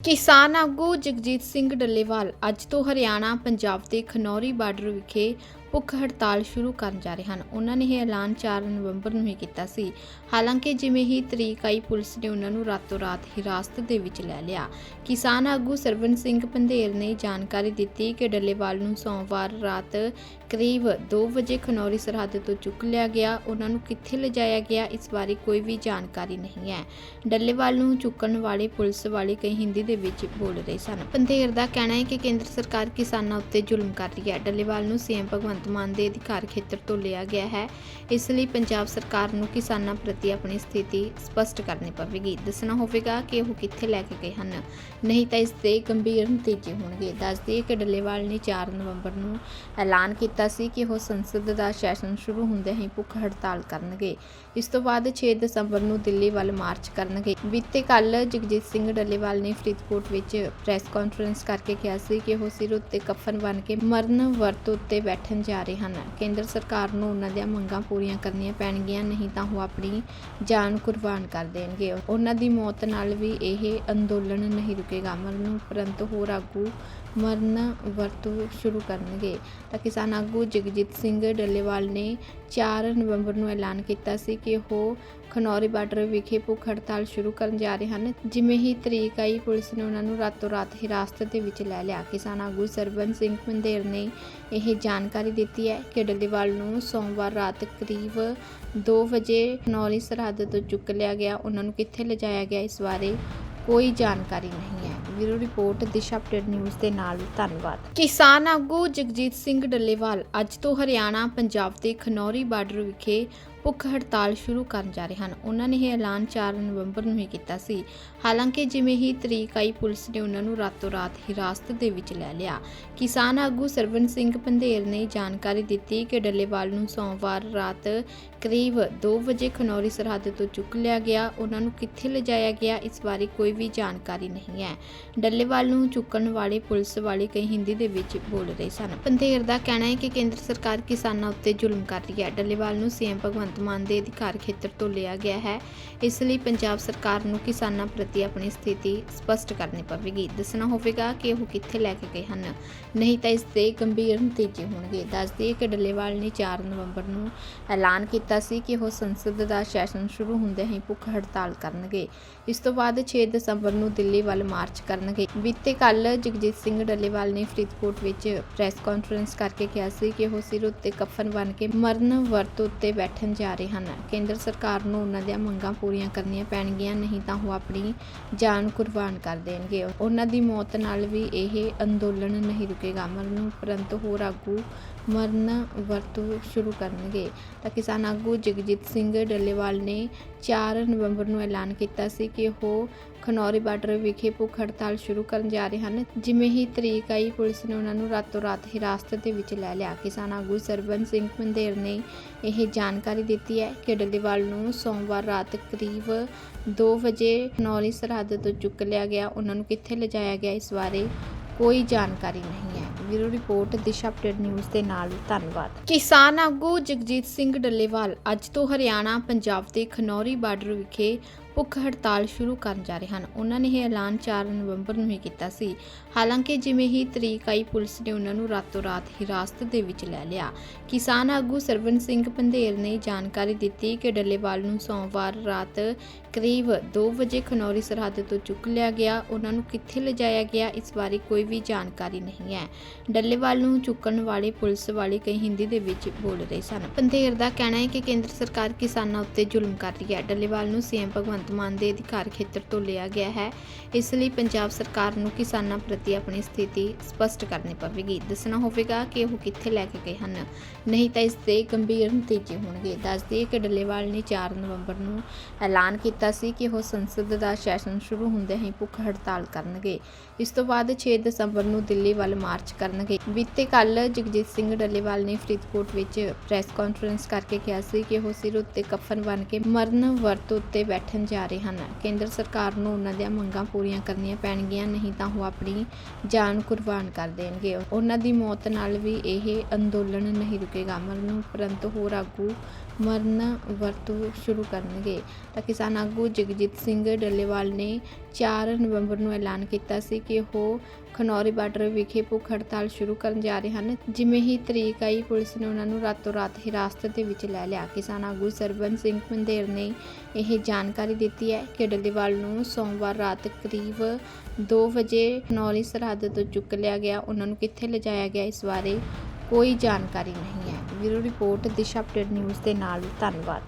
ਕਿਸਾਨ ਆਗੂ ਜਗਜੀਤ ਸਿੰਘ ਡੱਲੇਵਾਲ ਅੱਜ ਤੋਂ ਹਰਿਆਣਾ ਪੰਜਾਬ ਦੇ ਖਨੌਰੀ ਬਾਰਡਰ ਵਿਖੇ ਭੁੱਖ ਹੜਤਾਲ ਸ਼ੁਰੂ ਕਰਨ ਜਾ ਰਹੇ ਹਨ। ਉਹਨਾਂ ਨੇ ਇਹ ਐਲਾਨ 4 ਨਵੰਬਰ ਨੂੰ ਹੀ ਕੀਤਾ ਸੀ। ਹਾਲਾਂਕਿ ਜਿਵੇਂ ਹੀ ਤਰੀਕ ਆਈ, ਪੁਲਿਸ ਨੇ ਉਹਨਾਂ ਨੂੰ ਰਾਤੋਂ ਰਾਤ ਹਿਰਾਸਤ ਦੇ ਵਿੱਚ ਲੈ ਲਿਆ। ਕਿਸਾਨ ਆਗੂ ਸਰਵਨ ਸਿੰਘ ਪੰਧੇਰ ਨੇ ਜਾਣਕਾਰੀ ਦਿੱਤੀ ਕਿ ਡੱਲੇਵਾਲ ਨੂੰ ਸੋਮਵਾਰ ਰਾਤ ਕਰੀਬ 2 ਵਜੇ ਖਨੌਰੀ ਸਰਹੱਦ ਤੋਂ ਚੁੱਕ ਲਿਆ ਗਿਆ। ਉਹਨਾਂ ਨੂੰ ਕਿੱਥੇ ਲਿਜਾਇਆ ਗਿਆ, ਇਸ ਬਾਰੇ ਕੋਈ ਵੀ ਜਾਣਕਾਰੀ ਨਹੀਂ ਹੈ। ਡੱਲੇਵਾਲ ਨੂੰ ਚੁੱਕਣ ਵਾਲੇ ਪੁਲਿਸ ਵਾਲੇ ਕਈ ਹਿੰਦੀ ਦੇ ਵਿੱਚ ਬੋਲ ਰਹੇ ਸਨ। ਪੰਧੇਰ ਦਾ ਕਹਿਣਾ ਹੈ ਕਿ ਕੇਂਦਰ ਸਰਕਾਰ ਕਿਸਾਨਾਂ ਉੱਤੇ ਜ਼ੁਲਮ ਕਰ ਰਹੀ ਹੈ। ਡੱਲੇਵਾਲ ਨੂੰ ਸੀਐਮ ਭਗਵੰਤ ਮਾਨ ਦੇ ਅਧਿਕਾਰ ਖੇਤਰ ਤੋਂ ਲਿਆ ਗਿਆ ਹੈ। ਇਸ ਲਈ ਪੰਜਾਬ ਸਰਕਾਰ ਨੂੰ ਕਿਸਾਨਾਂ ਪ੍ਰਤੀ ਆਪਣੀ ਸਥਿਤੀ ਸਪਸ਼ਟ ਕਰਨੀ ਪਵੇਗੀ। ਦੱਸਣਾ ਹੋਵੇਗਾ ਕਿ ਉਹ ਕਿੱਥੇ ਲੈ ਕੇ ਗਏ ਹਨ। ਨਹੀਂ ਤਾਂ ਇਸ ਦੇ ਗੰਭੀਰ ਨਤੀਜੇ ਹੋਣਗੇ। ਦੱਸ ਦਈਏ ਕਿ ਡੱਲੇਵਾਲ ਨੇ 4 ਨਵੰਬਰ ਨੂੰ ਐਲਾਨ ਕੀਤਾ ਸੀ ਕਿ ਉਹ ਸੰਸਦ ਦਾ ਸੈਸ਼ਨ ਸ਼ੁਰੂ ਹੁੰਦੇ ਹੀ ਭੁੱਖ ਹੜਤਾਲ ਕਰਨਗੇ। ਇਸ ਤੋਂ ਬਾਅਦ 6 ਦਸੰਬਰ ਨੂੰ ਦਿੱਲੀ ਵੱਲ ਮਾਰਚ ਕਰਨਗੇ। ਬੀਤੇ ਕੱਲ ਜਗਜੀਤ ਸਿੰਘ ਡੱਲੇਵਾਲ ਨੇ ਫਰੀਦਕੋਟ ਵਿੱਚ ਪ੍ਰੈਸ ਕਾਨਫਰੰਸ ਕਰਕੇ ਕਿਹਾ ਸੀ ਕਿ ਉਹ ਸਿਰ ਉੱਤੇ ਕਫਨ ਬਣ ਕੇ ਮਰਨ ਵਰਤ ਉੱਤੇ ਬੈਠਣ ਜਾ ਰਹੇ ਹਨ। ਕੇਂਦਰ ਸਰਕਾਰ ਨੂੰ ਉਹਨਾਂ ਦੀਆਂ ਮੰਗਾਂ ਪੂਰੀਆਂ ਕਰਨੀਆਂ ਪੈਣਗੀਆਂ, ਨਹੀਂ ਤਾਂ ਉਹ ਆਪਣੀ ਜਾਨ ਕੁਰਬਾਨ ਕਰ ਦੇਣਗੇ। ਉਹਨਾਂ ਦੀ ਮੌਤ ਨਾਲ ਵੀ ਇਹ ਅੰਦੋਲਨ ਨਹੀਂ ਰੁਕੇਗਾ। ਮਰਨ ਪਰੰਤੂ ਹੋਰ ਆਗੂ ਮਰਨ ਵਰਤੋਂ ਸ਼ੁਰੂ ਕਰਨਗੇ। ਤਾਂ ਕਿਸਾਨ ਆਗੂ ਜਗਜੀਤ ਸਿੰਘ ਡੱਲੇਵਾਲ ਨੇ 4 ਨਵੰਬਰ ਨੂੰ ਐਲਾਨ ਕੀਤਾ ਸੀ ਕਿ ਉਹ ਖਨੌਰੀ ਬਾਰਡਰ ਵਿਖੇ ਭੁੱਖ ਹੜਤਾਲ ਸ਼ੁਰੂ ਕਰਨ ਜਾ ਰਹੇ ਹਨ। ਜਿਵੇਂ ਹੀ ਤਰੀਕ ਆਈ, ਪੁਲਿਸ ਨੇ ਉਹਨਾਂ ਨੂੰ ਰਾਤੋਂ ਰਾਤ ਹਿਰਾਸਤ ਦੇ ਵਿੱਚ ਲੈ ਲਿਆ। ਕਿਸਾਨ ਆਗੂ ਸਰਬਨ ਸਿੰਘ ਮੰਦੇਰ ਨੇ ਇਹ ਜਾਣਕਾਰੀ ਦਿੱਤੀ ਹੈ ਕਿ ਡੱਲੇਵਾਲ ਨੂੰ ਸੋਮਵਾਰ ਰਾਤ ਕਰੀਬ 2 ਵਜੇ ਖਨੌਰੀ ਸਰਹੱਦ ਤੋਂ ਚੁੱਕ ਲਿਆ ਗਿਆ। ਉਹਨਾਂ ਨੂੰ ਕਿੱਥੇ ਲਿਜਾਇਆ ਗਿਆ, ਇਸ ਬਾਰੇ ਕੋਈ ਜਾਣਕਾਰੀ ਨਹੀਂ ਹੈ। Bureau report, Disha update news ਦੇ ਨਾਲ। ਧੰਨਵਾਦ। ਕਿਸਾਨ ਆਗੂ ਜਗਜੀਤ ਸਿੰਘ ਡੱਲੇਵਾਲ ਅੱਜ ਤੋਂ ਹਰਿਆਣਾ, ਪੰਜਾਬ ਦੇ ਖਨੌਰੀ ਬਾਰਡਰ ਵਿਖੇ ਭੁੱਖ ਹੜਤਾਲ ਸ਼ੁਰੂ ਕਰਨ ਜਾ ਰਹੇ ਹਨ। ਉਹਨਾਂ ਨੇ ਇਹ ਐਲਾਨ 4 ਨਵੰਬਰ ਨੂੰ ਹੀ ਕੀਤਾ ਸੀ। ਹਾਲਾਂਕਿ ਜਿਵੇਂ ਹੀ ਤਰੀਕ ਆਈ, ਪੁਲਿਸ ਨੇ ਉਹਨਾਂ ਨੂੰ ਰਾਤੋਂ ਰਾਤ ਹਿਰਾਸਤ ਦੇ ਵਿੱਚ ਲੈ ਲਿਆ। ਕਿਸਾਨ ਆਗੂ ਸਰਵਨ ਸਿੰਘ ਪੰਧੇਰ ਨੇ ਜਾਣਕਾਰੀ ਦਿੱਤੀ ਕਿ ਡੱਲੇਵਾਲ ਨੂੰ ਸੋਮਵਾਰ ਰਾਤ ਕਰੀਬ 2 ਵਜੇ ਖਨੌਰੀ ਸਰਹੱਦ ਤੋਂ ਚੁੱਕ ਲਿਆ ਗਿਆ। ਉਹਨਾਂ ਨੂੰ ਕਿੱਥੇ ਲਿਜਾਇਆ ਗਿਆ, ਇਸ ਬਾਰੇ ਕੋਈ ਵੀ ਜਾਣਕਾਰੀ ਨਹੀਂ ਹੈ। ਡੱਲੇਵਾਲ ਨੂੰ ਚੁੱਕਣ ਵਾਲੇ ਪੁਲਿਸ ਵਾਲੇ ਕਈ ਹਿੰਦੀ ਦੇ ਵਿੱਚ ਬੋਲ ਰਹੇ ਸਨ। ਪੰਧੇਰ ਦਾ ਕਹਿਣਾ ਹੈ ਕਿ ਕੇਂਦਰ ਸਰਕਾਰ ਕਿਸਾਨਾਂ ਉੱਤੇ ਜ਼ੁਲਮ ਕਰ ਰਹੀ ਹੈ। ਡੱਲੇਵਾਲ ਨੂੰ ਸੀਐਮ ਭਗਵੰਤ ਮਾਨ ਦੇ ਅਧਿਕਾਰ ਖੇਤਰ ਤੋਂ ਲਿਆ ਗਿਆ ਹੈ। ਇਸ ਲਈ ਪੰਜਾਬ ਸਰਕਾਰ ਨੂੰ ਕਿਸਾਨਾਂ ਪ੍ਰਤੀ ਆਪਣੀ ਸਥਿਤੀ ਸਪਸ਼ਟ ਕਰਨੀ ਪਵੇਗੀ। ਦੱਸਣਾ ਹੋਵੇਗਾ ਕਿ ਉਹ ਕਿੱਥੇ ਲੈ ਕੇ ਗਏ ਹਨ। ਨਹੀਂ ਤਾਂ ਇਸ ਦੇ ਗੰਭੀਰ ਨਤੀਜੇ ਹੋਣਗੇ। ਦੱਸ ਦਈਏ ਕਿ ਡੱਲੇਵਾਲ ਨੇ 4 ਨਵੰਬਰ ਨੂੰ ਐਲਾਨ ਕੀਤਾ ਸੀ ਕਿ ਉਹ ਸੰਸਦ ਦਾ ਸੈਸ਼ਨ ਸ਼ੁਰੂ ਹੁੰਦੇ ਹੀ ਭੁੱਖ ਹੜਤਾਲ ਕਰਨਗੇ। ਇਸ ਤੋਂ ਬਾਅਦ 6 ਦਸੰਬਰ ਨੂੰ ਦਿੱਲੀ ਵੱਲ ਮਾਰਚ ਕਰਨਗੇ। ਬੀਤੇ ਕੱਲ ਜਗਜੀਤ ਸਿੰਘ ਡੱਲੇਵਾਲ ਨੇ ਫਰੀਦਕੋਟ ਵਿੱਚ ਪ੍ਰੈਸ ਕਾਨਫਰੰਸ ਕਰਕੇ ਕਿਹਾ ਸੀ ਕਿ ਉਹ ਸਿਰ ਉੱਤੇ ਕਫਨ ਬਣ ਕੇ ਮਰਨ ਵਰਤ ਉੱਤੇ ਬੈਠਣ ਜਾ ਰਹੇ ਹਨ। ਕੇਂਦਰ ਸਰਕਾਰ ਨੂੰ ਉਹਨਾਂ ਦੀਆਂ ਮੰਗਾਂ ਪੂਰੀਆਂ ਕਰਨੀਆਂ ਪੈਣਗੀਆਂ, ਨਹੀਂ ਤਾਂ ਉਹ ਆਪਣੀ ਜਾਨ ਕੁਰਬਾਨ ਕਰ ਦੇਣਗੇ। ਉਹਨਾਂ ਦੀ ਮੌਤ ਨਾਲ ਵੀ ਇਹ ਅੰਦੋਲਨ ਨਹੀਂ ਰੁਕੇਗਾ। ਮਰਨ ਪਰੰਤੂ ਹੋਰ ਆਗੂ ਮਰਨ ਵਰਤੋਂ ਸ਼ੁਰੂ ਕਰਨਗੇ। ਤਾਂ ਕਿਸਾਨ ਆਗੂ ਜਗਜੀਤ ਸਿੰਘ ਡੱਲੇਵਾਲ ਨੇ 4 ਨਵੰਬਰ ਨੂੰ ਐਲਾਨ ਕੀਤਾ ਸੀ ਕਿ ਉਹ ਖਨੌਰੀ ਬਾਰਡਰ ਵਿਖੇ ਭੁੱਖ ਹੜਤਾਲ ਸ਼ੁਰੂ ਕਰਨ ਜਾ ਰਹੇ ਹਨ। ਜਿਵੇਂ ਹੀ ਤਰੀਕ ਆਈ, ਪੁਲਿਸ ਨੇ ਉਹਨਾਂ ਨੂੰ ਰਾਤੋਂ ਰਾਤ ਹਿਰਾਸਤ ਦੇ ਵਿੱਚ ਲੈ ਲਿਆ। ਕਿਸਾਨ ਆਗੂ ਸਰਬਨ ਸਿੰਘ ਮੰਦੇਰ ਨੇ ਇਹ ਜਾਣਕਾਰੀ ਦਿੱਤੀ ਹੈ ਕਿ ਡੱਲੇਵਾਲ ਨੂੰ ਸੋਮਵਾਰ ਰਾਤ ਕਰੀਬ 2 ਵਜੇ ਖਨੌਰੀ ਸਰਹੱਦ ਤੋਂ ਚੁੱਕ ਲਿਆ ਗਿਆ। ਉਹਨਾਂ ਨੂੰ ਕਿੱਥੇ ਲਿਜਾਇਆ ਗਿਆ, ਇਸ ਬਾਰੇ ਕੋਈ ਜਾਣਕਾਰੀ ਨਹੀਂ ਹੈ। Bureau report, Disha update news ਦੇ ਨਾਲ ਧੰਨਵਾਦ। ਕਿਸਾਨ ਆਗੂ ਜਗਜੀਤ ਸਿੰਘ ਡੱਲੇਵਾਲ ਅੱਜ ਤੋਂ ਹਰਿਆਣਾ, ਪੰਜਾਬ ਦੇ ਖਨੌਰੀ ਬਾਰਡਰ ਵਿਖੇ ਭੁੱਖ ਹੜਤਾਲ ਸ਼ੁਰੂ ਕਰਨ ਜਾ ਰਹੇ ਹਨ। ਉਹਨਾਂ ਨੇ ਇਹ ਐਲਾਨ 4 ਨਵੰਬਰ ਨੂੰ ਹੀ ਕੀਤਾ ਸੀ। ਹਾਲਾਂਕਿ ਜਿਵੇਂ ਹੀ ਤਰੀਕ ਆਈ, ਪੁਲਿਸ ਨੇ ਉਹਨਾਂ ਨੂੰ ਰਾਤੋਂ ਰਾਤ ਹਿਰਾਸਤ ਦੇ ਵਿੱਚ ਲੈ ਲਿਆ। ਕਿਸਾਨ ਆਗੂ ਸਰਵਨ ਸਿੰਘ ਪੰਧੇਰ ਨੇ ਜਾਣਕਾਰੀ ਦਿੱਤੀ ਕਿ ਡੱਲੇਵਾਲ ਨੂੰ ਸੋਮਵਾਰ ਰਾਤ ਕਰੀਬ 2 ਵਜੇ ਖਨੌਰੀ ਸਰਹੱਦ ਤੋਂ ਚੁੱਕ ਲਿਆ ਗਿਆ। ਉਹਨਾਂ ਨੂੰ ਕਿੱਥੇ ਲਿਜਾਇਆ ਗਿਆ, ਇਸ ਬਾਰੇ ਕੋਈ ਵੀ ਜਾਣਕਾਰੀ ਨਹੀਂ ਹੈ। ਡੱਲੇਵਾਲ ਨੂੰ ਚੁੱਕਣ ਵਾਲੇ ਪੁਲਿਸ ਵਾਲੇ ਕਈ ਹਿੰਦੀ ਦੇ ਵਿੱਚ ਬੋਲ ਰਹੇ ਸਨ। ਪੰਧੇਰ ਦਾ ਕਹਿਣਾ ਹੈ ਕਿ ਕੇਂਦਰ ਸਰਕਾਰ ਕਿਸਾਨਾਂ ਉੱਤੇ ਜ਼ੁਲਮ ਕਰ ਰਹੀ ਹੈ। ਡੱਲੇਵਾਲ ਨੂੰ ਸੀਐਮ ਭਗਵੰਤ ਮਾਨ ਦੇ ਅਧਿਕਾਰ ਖੇਤਰ ਤੋਂ ਲਿਆ ਗਿਆ ਹੈ। ਇਸ ਲਈ ਪੰਜਾਬ ਸਰਕਾਰ ਨੂੰ ਕਿਸਾਨਾਂ ਪ੍ਰਤੀ ਆਪਣੀ ਸਥਿਤੀ ਸਪਸ਼ਟ ਕਰਨੀ ਪਵੇਗੀ। ਦੱਸਣਾ ਹੋਵੇਗਾ ਕਿ ਉਹ ਕਿੱਥੇ ਲੈ ਕੇ ਗਏ ਹਨ। ਨਹੀਂ ਤਾਂ ਇਸ ਦੇ ਗੰਭੀਰ ਨਤੀਜੇ ਹੋਣਗੇ। ਦੱਸ ਦਈਏ ਕਿ ਡੱਲੇਵਾਲ ਨੇ 4 ਨਵੰਬਰ ਨੂੰ ਐਲਾਨ ਕੀਤਾ ਸੀ ਕਿ ਉਹ ਸੰਸਦ ਦਾ ਸੈਸ਼ਨ ਸ਼ੁਰੂ ਹੁੰਦਿਆਂ ਹੀ ਭੁੱਖ ਹੜਤਾਲ ਕਰਨਗੇ। ਇਸ ਤੋਂ ਬਾਅਦ 6 ਦਸੰਬਰ ਨੂੰ ਦਿੱਲੀ ਵੱਲ ਮਾਰਚ ਕਰਨਗੇ। ਬੀਤੇ ਕੱਲ ਜਗਜੀਤ ਸਿੰਘ ਡੱਲੇਵਾਲ ਨੇ ਫਰੀਦਕੋਟ ਵਿੱਚ ਪ੍ਰੈਸ ਕਾਨਫਰੰਸ ਕਰਕੇ ਕਿਹਾ ਸੀ ਕਿ ਉਹ ਸਿਰ ਉੱਤੇ ਕਫਨ ਬਣ ਕੇ ਮਰਨ ਵਰਤ ਉੱਤੇ ਬੈਠਣ ਜਾ ਜਾ ਰਹੇ ਹਨ। ਕੇਂਦਰ ਸਰਕਾਰ ਨੂੰ ਉਹਨਾਂ ਦੀਆਂ ਮੰਗਾਂ ਪੂਰੀਆਂ ਕਰਨੀਆਂ ਪੈਣਗੀਆਂ, ਨਹੀਂ ਤਾਂ ਉਹ ਆਪਣੀ ਜਾਨ ਕੁਰਬਾਨ ਕਰ ਦੇਣਗੇ। ਉਹਨਾਂ ਦੀ ਮੌਤ ਨਾਲ ਵੀ ਇਹ ਅੰਦੋਲਨ ਨਹੀਂ ਰੁਕੇਗਾ। ਮਰਨ ਉਪਰੰਤ ਹੋਰ ਆਗੂ ਮਰਨ ਵਰਤੋਂ ਸ਼ੁਰੂ ਕਰਨਗੇ। ਤਾਂ ਕਿਸਾਨ ਆਗੂ ਜਗਜੀਤ ਸਿੰਘ ਡੱਲੇਵਾਲ ਨੇ 4 ਨਵੰਬਰ ਨੂੰ ਐਲਾਨ ਕੀਤਾ ਸੀ ਕਿ ਉਹ ਖਨੌਰੀ ਬਾਰਡਰ ਵਿਖੇ ਭੁੱਖ ਹੜਤਾਲ ਸ਼ੁਰੂ ਕਰਨ ਜਾ ਰਹੇ ਹਨ। ਜਿਵੇਂ ਹੀ ਤਰੀਕ ਆਈ, ਪੁਲਿਸ ਨੇ ਉਹਨਾਂ ਨੂੰ ਰਾਤੋਂ ਰਾਤ ਹਿਰਾਸਤ ਦੇ ਵਿੱਚ ਲੈ ਲਿਆ। ਕਿਸਾਨ ਆਗੂ ਸਰਬਨ ਸਿੰਘ ਮੰਦੇਰ ਨੇ ਇਹ ਜਾਣਕਾਰੀ ਦਿੱਤੀ ਹੈ ਕਿ ਡੱਲੇਵਾਲ ਨੂੰ ਸੋਮਵਾਰ ਰਾਤ ਕਰੀਬ 2 ਵਜੇ ਖਨੌਰੀ ਸਰਹੱਦ ਤੋਂ ਚੁੱਕ ਲਿਆ ਗਿਆ। ਉਹਨਾਂ ਨੂੰ ਕਿੱਥੇ ਲਿਜਾਇਆ ਗਿਆ, ਇਸ ਬਾਰੇ ਕੋਈ ਜਾਣਕਾਰੀ ਨਹੀਂ ਹੈ। Bureau report, Disha update news ਦੇ ਨਾਲ। ਧੰਨਵਾਦ।